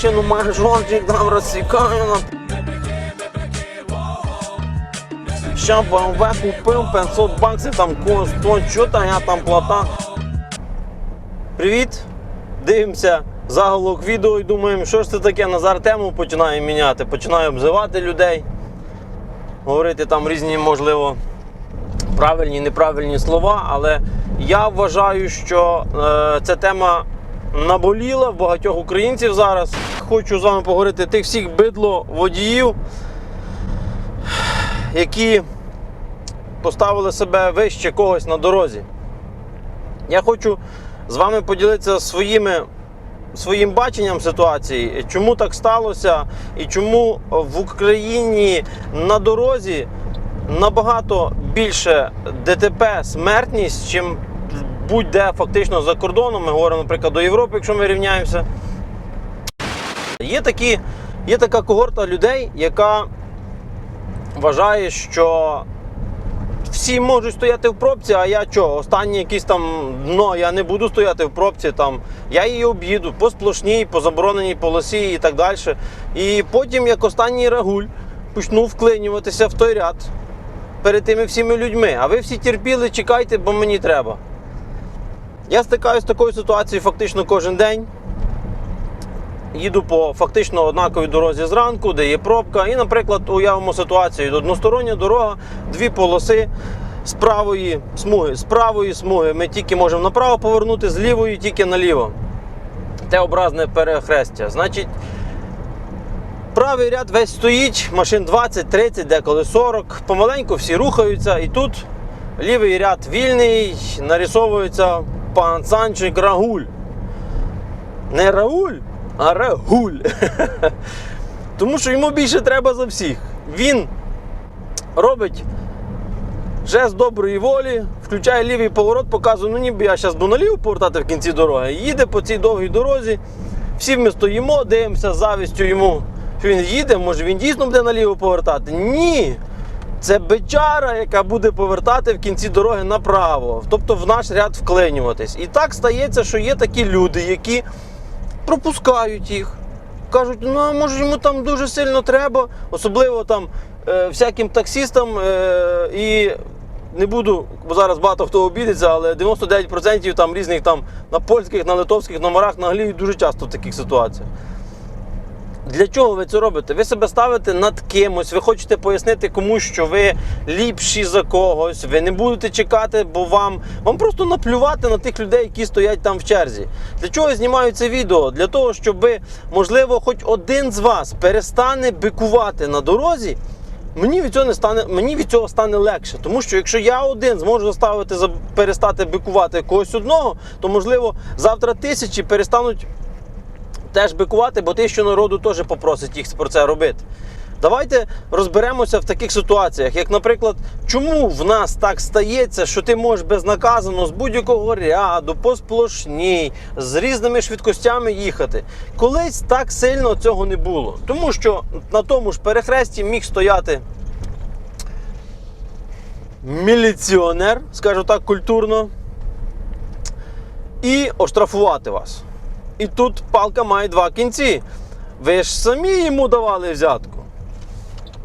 машину майжончик там розсікаю на Ща БМВ купив 500 баксів, там коштує, що там я там плата. Привіт! Дивимося заголовок відео і думаємо, що ж це таке, Назар тему починає міняти, починає обзивати людей, говорити там різні, можливо, правильні, неправильні слова, але я вважаю, що е, ця тема наболіла в багатьох українців зараз. Хочу з вами поговорити тих всіх бидло водіїв, які поставили себе вище когось на дорозі. Я хочу з вами поділитися своїми, своїм баченням ситуації, чому так сталося, і чому в Україні на дорозі набагато більше ДТП смертність, чим будь-де фактично за кордоном. Ми говоримо, наприклад, до Європи, якщо ми рівняємося. Є, такі, є така когорта людей, яка вважає, що всі можуть стояти в пробці, а я що, останній якийсь там дно, я не буду стояти в пробці, там, я її об'їду по сплошній, по забороненій полосі і так далі. І потім, як останній рагуль, почну вклинюватися в той ряд перед тими всіми людьми. А ви всі терпіли, чекайте, бо мені треба. Я стикаюся з такою ситуацією фактично кожен день. Їду по фактично однаковій дорозі зранку, де є пробка. І, наприклад, уявимо ситуацію: одностороння дорога, дві полоси з правої смуги. З правої смуги ми тільки можемо направо повернути, з лівої тільки наліво. Те образне перехрестя. Значить, правий ряд весь стоїть, машин 20, 30, деколи 40. Помаленьку всі рухаються. І тут лівий ряд вільний, нарисовується пан Санчик Рагуль. Не Рауль, а Рагуль. Тому що йому більше треба за всіх. Він робить жест доброї волі, включає лівий поворот, показує, ну ніби я зараз буду наліво повертати в кінці дороги. Їде по цій довгій дорозі. Всі ми стоїмо, дивимося з завістю йому, він їде, може він дійсно буде наліво повертати. Ні. Це бичара, яка буде повертати в кінці дороги направо, тобто в наш ряд вклинюватись. І так стається, що є такі люди, які пропускають їх. Кажуть, ну може йому там дуже сильно треба, особливо там е, всяким таксістам. Е, і не буду, бо зараз багато хто обідеться, але 99% там різних там на польських, на литовських номерах нагліють дуже часто в таких ситуаціях. Для чого ви це робите? Ви себе ставите над кимось, ви хочете пояснити комусь, що ви ліпші за когось, ви не будете чекати, бо вам, вам просто наплювати на тих людей, які стоять там в черзі. Для чого я знімаю це відео? Для того, щоб, можливо, хоч один з вас перестане бикувати на дорозі. Мені від цього не стане, мені від цього стане легше, тому що якщо я один зможу заставити перестати бикувати когось одного, то можливо завтра тисячі перестануть теж бикувати, бо тисячу народу теж попросить їх про це робити. Давайте розберемося в таких ситуаціях, як, наприклад, чому в нас так стається, що ти можеш безнаказано з будь-якого ряду, по сплошній, з різними швидкостями їхати. Колись так сильно цього не було. Тому що на тому ж перехресті міг стояти міліціонер, скажу так культурно, і оштрафувати вас. І тут палка має два кінці. Ви ж самі йому давали взятку.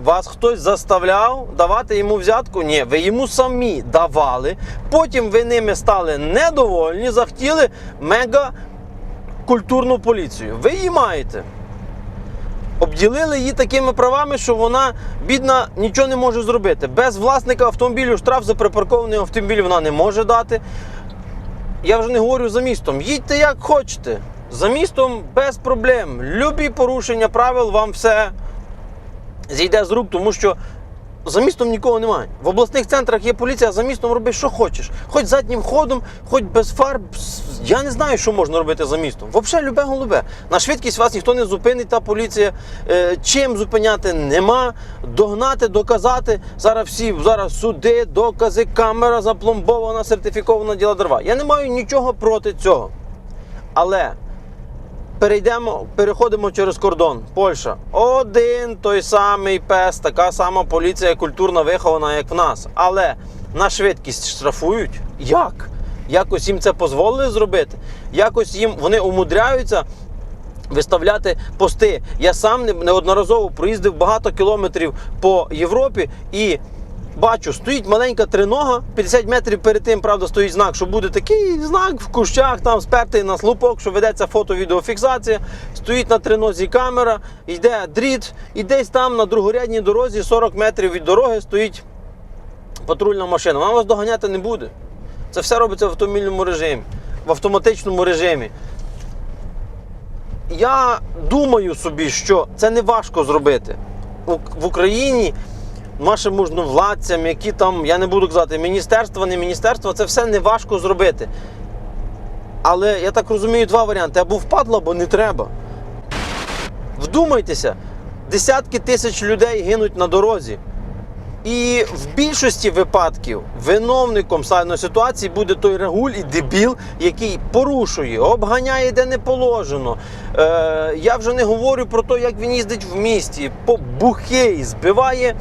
Вас хтось заставляв давати йому взятку? Ні, ви йому самі давали. Потім ви ними стали недовольні, захотіли мега культурну поліцію. Ви її маєте. Обділили її такими правами, що вона, бідна, нічого не може зробити. Без власника автомобілю штраф за припаркований автомобіль вона не може дати. Я вже не говорю за містом. Їдьте як хочете. За містом без проблем. Любі порушення правил вам все зійде з рук, тому що за містом нікого немає. В обласних центрах є поліція, а за містом роби, що хочеш. Хоч заднім ходом, хоч без фар. Я не знаю, що можна робити за містом. Взагалі, любе голубе. На швидкість вас ніхто не зупинить, та поліція. Е, чим зупиняти нема. Догнати, доказати. Зараз всі зараз суди, докази, камера запломбована, сертифікована діла дрова. Я не маю нічого проти цього. Але перейдемо, переходимо через кордон. Польща. Один той самий пес, така сама поліція культурно вихована, як в нас. Але на швидкість штрафують. Як? Якось їм це дозволили зробити. Якось їм вони умудряються виставляти пости. Я сам неодноразово проїздив багато кілометрів по Європі і бачу, стоїть маленька тринога, 50 метрів перед тим, правда, стоїть знак, що буде такий знак в кущах, там спертий на слупок, що ведеться фото-відеофіксація. Стоїть на тринозі камера, йде дріт, і десь там на другорядній дорозі 40 метрів від дороги стоїть патрульна машина. Вона вас доганяти не буде. Це все робиться в автомобільному режимі, в автоматичному режимі. Я думаю собі, що це не важко зробити. В Україні нашим можновладцям, які там, я не буду казати, міністерства, не міністерства, це все не важко зробити. Але я так розумію, два варіанти: або впадло, або не треба. Вдумайтеся, десятки тисяч людей гинуть на дорозі. І в більшості випадків виновником станої ситуації буде той рагуль і дебіл, який порушує, обганяє де не положено. Е, я вже не говорю про те, як він їздить в місті, по бухий, збиває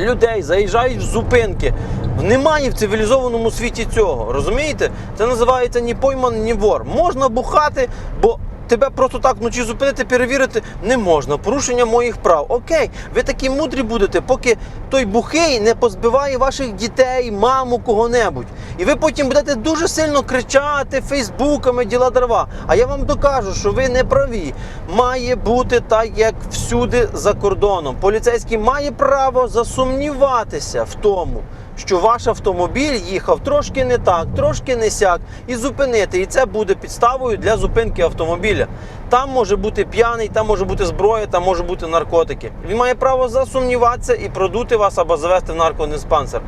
людей, заїжджають в зупинки. Немає в цивілізованому світі цього. Розумієте? Це називається ні пойман, ні вор. Можна бухати, бо. Тебе просто так вночі зупинити, перевірити не можна. Порушення моїх прав. Окей, ви такі мудрі будете, поки той бухий не позбиває ваших дітей, маму, кого-небудь. І ви потім будете дуже сильно кричати фейсбуками, діла дрова. А я вам докажу, що ви не праві. Має бути так, як всюди за кордоном. Поліцейський має право засумніватися в тому, що ваш автомобіль їхав трошки не так, трошки не сяк, і зупинити. І це буде підставою для зупинки автомобіля. Там може бути п'яний, там може бути зброя, там може бути наркотики. Він має право засумніватися і продути вас або завести в наркодиспансер.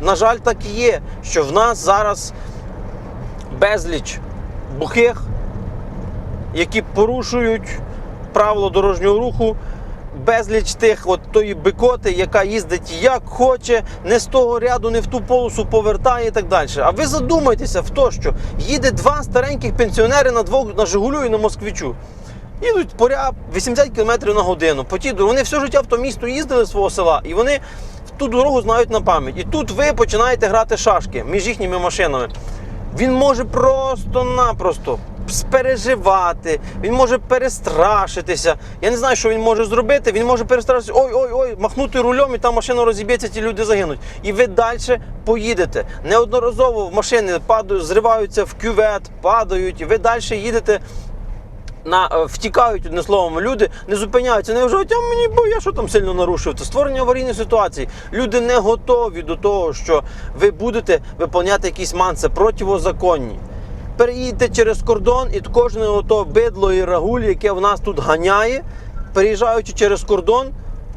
На жаль, так і є, що в нас зараз безліч бухих, які порушують правила дорожнього руху. Безліч тих от тої бикоти, яка їздить як хоче, не з того ряду, не в ту полосу повертає і так далі. А ви задумайтеся в то, що їде два стареньких пенсіонери на двох на Жигулю і на Москвичу. Їдуть поря 80 км на годину. По тій. Вони все життя в то місто їздили з свого села, і вони ту дорогу знають на пам'ять. І тут ви починаєте грати шашки між їхніми машинами. Він може просто-напросто спереживати, він може перестрашитися. Я не знаю, що він може зробити. Він може перестрашитися, ой, ой, ой, махнути рулем, і там машина розіб'ється, ті люди загинуть. І ви далі поїдете. Неодноразово машини падають, зриваються в кювет, падають, і ви далі їдете на е, втікають одне словом, люди не зупиняються, не вважають, а мені бо я що там сильно нарушив. Це створення аварійної ситуації. Люди не готові до того, що ви будете виконувати якісь манси противозаконні. Переїдьте через кордон, і кожне ото бидло і рагуль, яке в нас тут ганяє, переїжджаючи через кордон,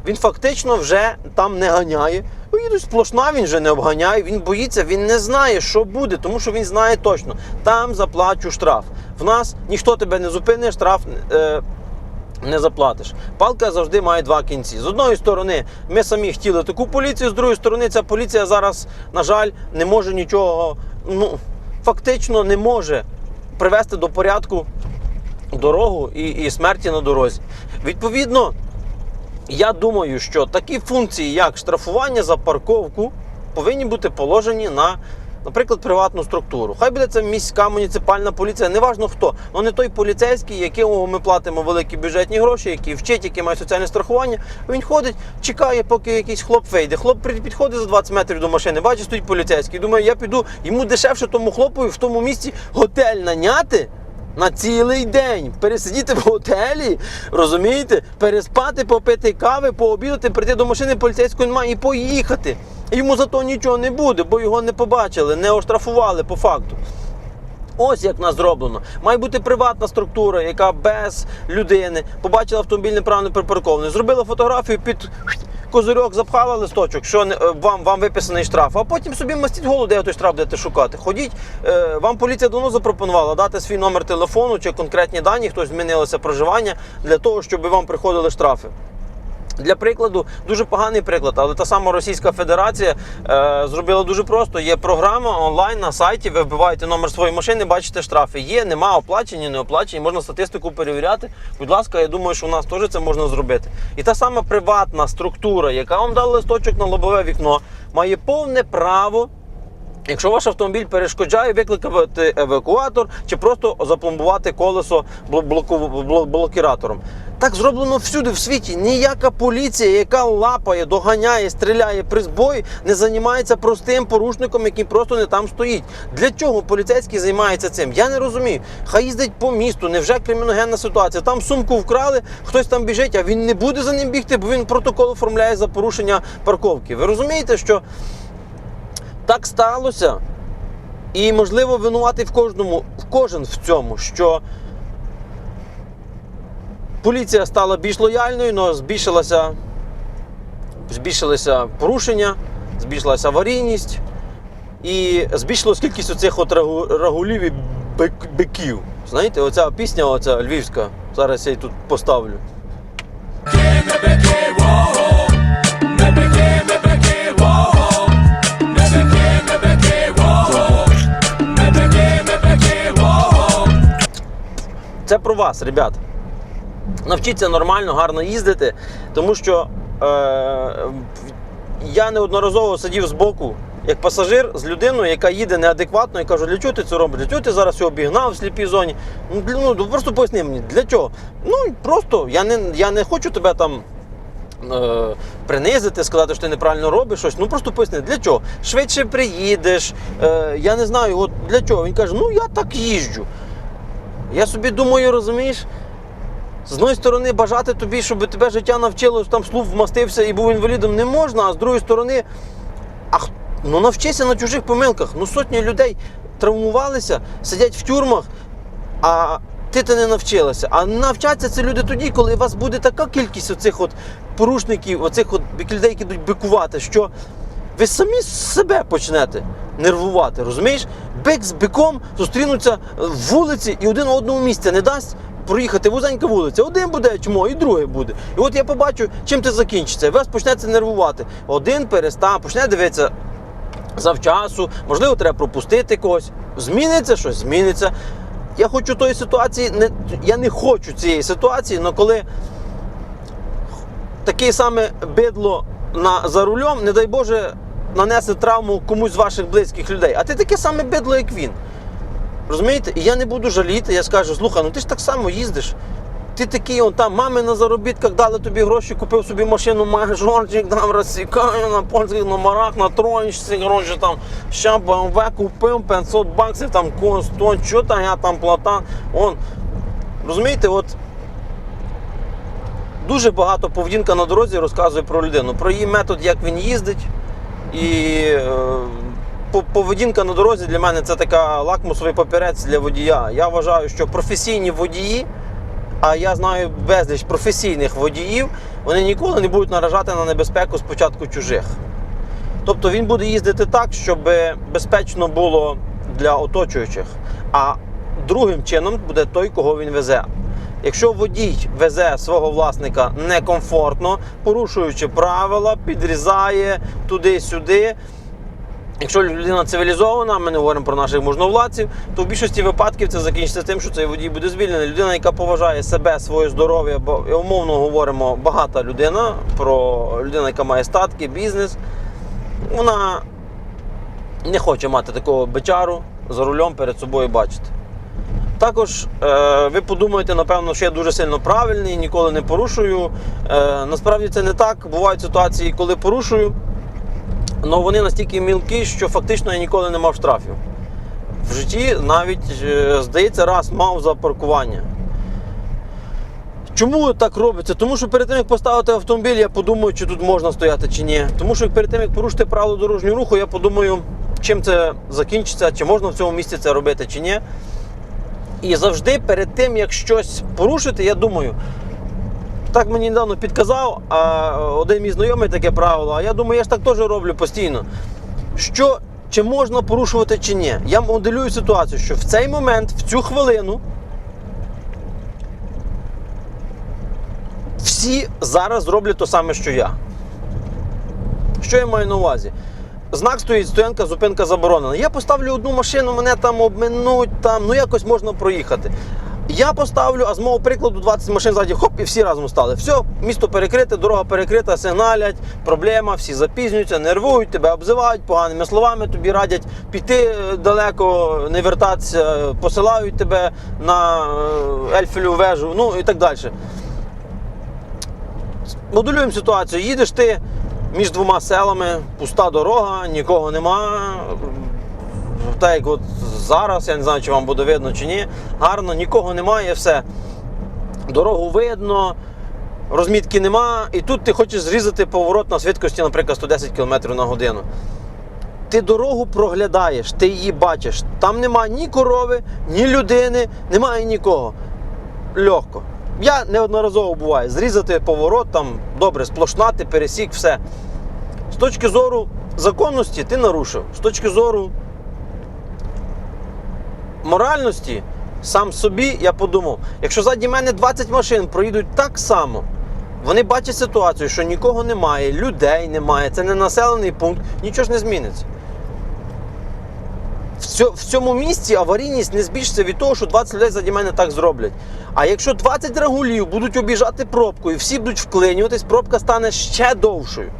він фактично вже там не ганяє. Ну, Їдуть сплошна, він вже не обганяє, він боїться, він не знає, що буде, тому що він знає точно. Там заплачу штраф. В нас ніхто тебе не зупине, штраф е, не заплатиш. Палка завжди має два кінці. З одної сторони, ми самі хотіли таку поліцію, з другої сторони, ця поліція зараз, на жаль, не може нічого, ну, фактично не може привести до порядку дорогу і, і смерті на дорозі. Відповідно, я думаю, що такі функції, як штрафування за парковку, повинні бути положені на, наприклад, приватну структуру. Хай буде це міська муніципальна поліція, неважно хто. Ну не той поліцейський, якому ми платимо великі бюджетні гроші, який вчить, який має соціальне страхування. Він ходить, чекає, поки якийсь хлоп вийде. Хлоп підходить за 20 метрів до машини, бачить, стоїть поліцейський. Думаю, я піду йому дешевше тому хлопові в тому місці готель наняти на цілий день пересидіти в готелі, розумієте? Переспати, попити кави, пообідати, прийти до машини поліцейської немає і поїхати. Йому за то нічого не буде, бо його не побачили, не оштрафували по факту. Ось як нас зроблено. Має бути приватна структура, яка без людини побачила автомобіль неправильно припаркований, зробила фотографію під козирьок, запхала листочок, що е, вам, вам виписаний штраф, а потім собі мастіть голову, де той штраф будете шукати. Ходіть, е, вам поліція давно запропонувала дати свій номер телефону чи конкретні дані, хтось змінилося проживання для того, щоб вам приходили штрафи. Для прикладу, дуже поганий приклад, але та сама Російська Федерація е, зробила дуже просто. Є програма онлайн на сайті, ви вбиваєте номер своєї машини, бачите штрафи. Є, нема оплачені, не оплачені, можна статистику перевіряти. Будь ласка, я думаю, що у нас теж це можна зробити. І та сама приватна структура, яка вам дала листочок на лобове вікно, має повне право Якщо ваш автомобіль перешкоджає, викликати евакуатор чи просто запломбувати колесо блокіратором. Так зроблено всюди в світі. Ніяка поліція, яка лапає, доганяє, стріляє при збої, не займається простим порушником, який просто не там стоїть. Для чого поліцейський займається цим? Я не розумію. Хай їздить по місту, невже криміногенна ситуація? Там сумку вкрали, хтось там біжить, а він не буде за ним бігти, бо він протокол оформляє за порушення парковки. Ви розумієте, що так сталося. І можливо винуватий в кожному, в кожен в цьому, що поліція стала більш лояльною, але збільшилася, збільшилися порушення, збільшилася аварійність і збільшилась кількість оцих от рагулів і биків. Знаєте, оця пісня, оця львівська, зараз я її тут поставлю. Це про вас, ребят. Навчіться нормально, гарно їздити, тому що е, я неодноразово сидів збоку, як пасажир з людиною, яка їде неадекватно, і кажу, для чого ти це робиш? Для чого ти зараз його обігнав в сліпій зоні? Ну, для- ну просто поясни мені, для чого? Ну просто я не, я не хочу тебе там. е, Принизити, сказати, що ти неправильно робиш щось. Ну просто поясни, для чого? Швидше приїдеш. Е, я не знаю, от для чого. Він каже, ну я так їжджу. Я собі думаю, розумієш, з одної сторони, бажати тобі, щоб тебе життя навчило, там слух вмастився і був інвалідом, не можна, а з другої сторони, а ну навчися на чужих помилках. Ну сотні людей травмувалися, сидять в тюрмах, а ти те не навчилася. А навчаться це люди тоді, коли у вас буде така кількість оцих от порушників, оцих от людей, які будуть бикувати, що ви самі себе почнете нервувати, розумієш? Бик з биком зустрінуться в вулиці і один одному місця не дасть проїхати вузенька вулиця. Один буде чмо, і другий буде. І от я побачу, чим це закінчиться. Вас почнеться нервувати. Один перестав, почне дивитися завчасу, можливо, треба пропустити когось. Зміниться щось, зміниться. Я хочу тої ситуації, не, я не хочу цієї ситуації, але коли таке саме бидло на, за рулем, не дай Боже, нанесе травму комусь з ваших близьких людей. А ти таке саме бидло, як він. Розумієте? І я не буду жаліти, я скажу, слухай, ну ти ж так само їздиш. Ти такий, он там, мами на заробітках дали тобі гроші, купив собі машину, мажорчик, там розсікаю на польських номерах, на троєчці, коротше, там, ща BMW купив 500 баксів, там, сто, що там я там плата. Он. Розумієте, от дуже багато поведінка на дорозі розказує про людину, про її метод, як він їздить. І е, поведінка на дорозі для мене це така лакмусовий папірець для водія. Я вважаю, що професійні водії, а я знаю безліч професійних водіїв, вони ніколи не будуть наражати на небезпеку спочатку чужих. Тобто він буде їздити так, щоб безпечно було для оточуючих. А другим чином буде той, кого він везе. Якщо водій везе свого власника некомфортно, порушуючи правила, підрізає туди-сюди. Якщо людина цивілізована, ми не говоримо про наших можновладців, то в більшості випадків це закінчиться тим, що цей водій буде звільнений. Людина, яка поважає себе, своє здоров'я, бо умовно говоримо, багата людина, про людину, яка має статки, бізнес, вона не хоче мати такого бичару за рулем перед собою бачити. Також е, ви подумаєте, напевно, що я дуже сильно правильний, ніколи не порушую. Е, насправді це не так. Бувають ситуації, коли порушую, але вони настільки мілкі, що фактично я ніколи не мав штрафів. В житті навіть, е, здається, раз мав за паркування. Чому так робиться? Тому що перед тим, як поставити автомобіль, я подумаю, чи тут можна стояти чи ні. Тому що перед тим, як порушити правила дорожнього руху, я подумаю, чим це закінчиться, чи можна в цьому місці це робити, чи ні. І завжди перед тим, як щось порушити, я думаю, так мені недавно підказав а, один мій знайомий таке правило, а я думаю, я ж так теж роблю постійно. Що чи можна порушувати, чи ні? Я моделюю ситуацію, що в цей момент, в цю хвилину, всі зараз зроблять те саме, що я. Що я маю на увазі? Знак стоїть, стоянка, зупинка заборонена. Я поставлю одну машину, мене там обминуть, там, ну якось можна проїхати. Я поставлю, а з мого прикладу 20 машин ззаді, хоп, і всі разом стали. Все, місто перекрите, дорога перекрита, сигналять, проблема, всі запізнюються, нервують, тебе обзивають, поганими словами тобі радять піти е, далеко, не вертатися, посилають тебе на е, Ельфелю вежу, ну і так далі. Моделюємо ситуацію. Їдеш ти між двома селами, пуста дорога, нікого нема. Так як от зараз, я не знаю, чи вам буде видно чи ні. Гарно, нікого немає, все. Дорогу видно, розмітки нема. І тут ти хочеш зрізати поворот на швидкості, наприклад, 110 км на годину. Ти дорогу проглядаєш, ти її бачиш. Там нема ні корови, ні людини, немає нікого. Легко. Я неодноразово буваю. Зрізати поворот, там добре, сплошна, ти пересік, все. З точки зору законності ти нарушив. З точки зору моральності, сам собі я подумав, якщо ззаді мене 20 машин проїдуть так само, вони бачать ситуацію, що нікого немає, людей немає, це не населений пункт, нічого ж не зміниться. В цьому місці аварійність не збільшиться від того, що 20 людей заді мене так зроблять. А якщо 20 рагулів будуть обіжати пробку і всі будуть вклинюватись, пробка стане ще довшою.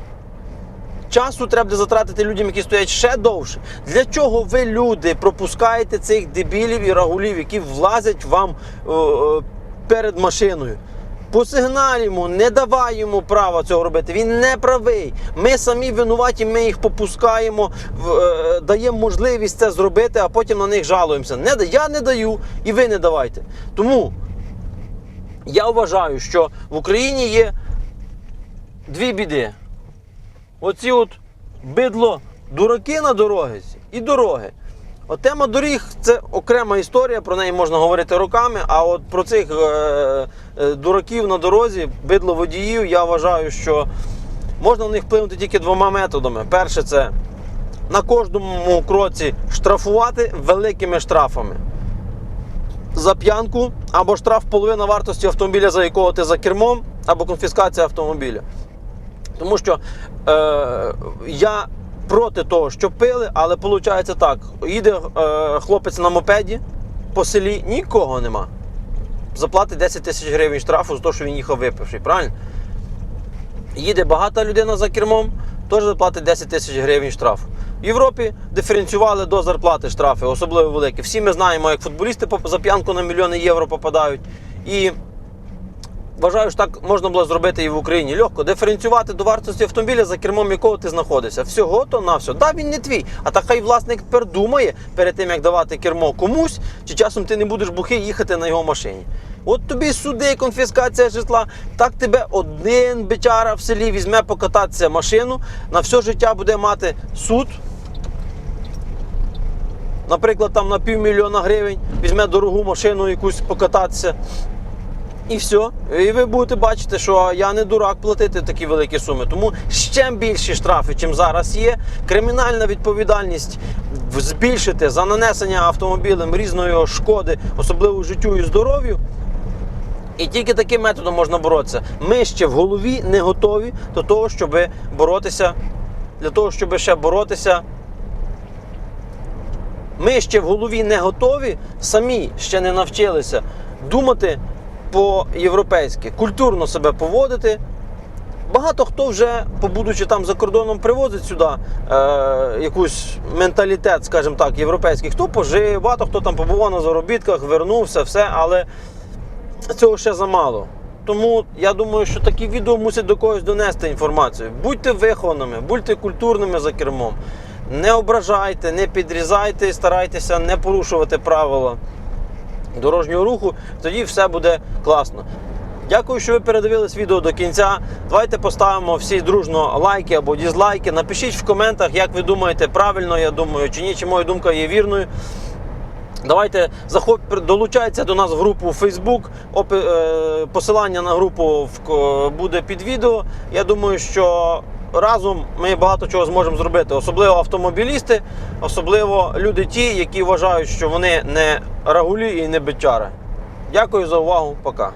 Часу треба буде затратити людям, які стоять ще довше. Для чого ви, люди, пропускаєте цих дебілів і рагулів, які влазять вам е, е, перед машиною? Посигналімо, не давай йому права цього робити. Він не правий. Ми самі винуваті, ми їх попускаємо, е, даємо можливість це зробити, а потім на них жалуємося. Не, я не даю, і ви не давайте. Тому я вважаю, що в Україні є дві біди. Оці от бидло дураки на дороги і дороги. От тема доріг це окрема історія, про неї можна говорити роками. А от про цих е, е, дураків на дорозі, бидло водіїв, я вважаю, що можна на них вплинути тільки двома методами. Перше, це на кожному кроці штрафувати великими штрафами. За п'янку або штраф половина вартості автомобіля, за якого ти за кермом, або конфіскація автомобіля. Тому що е, я проти того, що пили, але виходить так: їде е, хлопець на мопеді по селі, нікого нема. Заплатить 10 тисяч гривень штрафу за те, що він їхав випивший, правильно? Їде багата людина за кермом, теж заплатить 10 тисяч гривень штрафу. В Європі диференціювали до зарплати штрафи, особливо великі. Всі ми знаємо, як футболісти за п'янку на мільйони євро попадають. І Вважаю, що так можна було зробити і в Україні. Легко диференціювати до вартості автомобіля, за кермом якого ти знаходишся. Всього то на все. Да, він не твій. А так хай власник тепер думає перед тим, як давати кермо комусь, чи часом ти не будеш бухий їхати на його машині. От тобі суди, конфіскація житла. Так тебе один бичара в селі візьме покататися машину, на все життя буде мати суд. Наприклад, там на півмільйона гривень візьме дорогу машину якусь покататися. І все. І ви будете бачити, що я не дурак платити такі великі суми. Тому ще більші штрафи, чим зараз є. Кримінальна відповідальність збільшити за нанесення автомобілем різної шкоди, особливо життю і здоров'ю. І тільки таким методом можна боротися. Ми ще в голові не готові до того, щоб боротися, для того, щоб ще боротися. Ми ще в голові не готові, самі ще не навчилися думати по-європейськи, культурно себе поводити. Багато хто вже, побудучи там за кордоном, привозить сюди е, якийсь менталітет, скажімо так, європейський. Хто пожив, багато хто там побував на заробітках, вернувся, все, але цього ще замало. Тому я думаю, що такі відео мусять до когось донести інформацію. Будьте вихованими, будьте культурними за кермом. Не ображайте, не підрізайте, старайтеся не порушувати правила дорожнього руху, тоді все буде класно. Дякую, що ви передивились відео до кінця. Давайте поставимо всі дружно лайки або дізлайки. Напишіть в коментах, як ви думаєте, правильно я думаю, чи ні, чи моя думка є вірною. Давайте захоп... долучайтеся до нас в групу Facebook. Е, Посилання на групу буде під відео. Я думаю, що разом ми багато чого зможемо зробити. Особливо автомобілісти, особливо люди ті, які вважають, що вони не рагулі і не бичари. Дякую за увагу. Пока.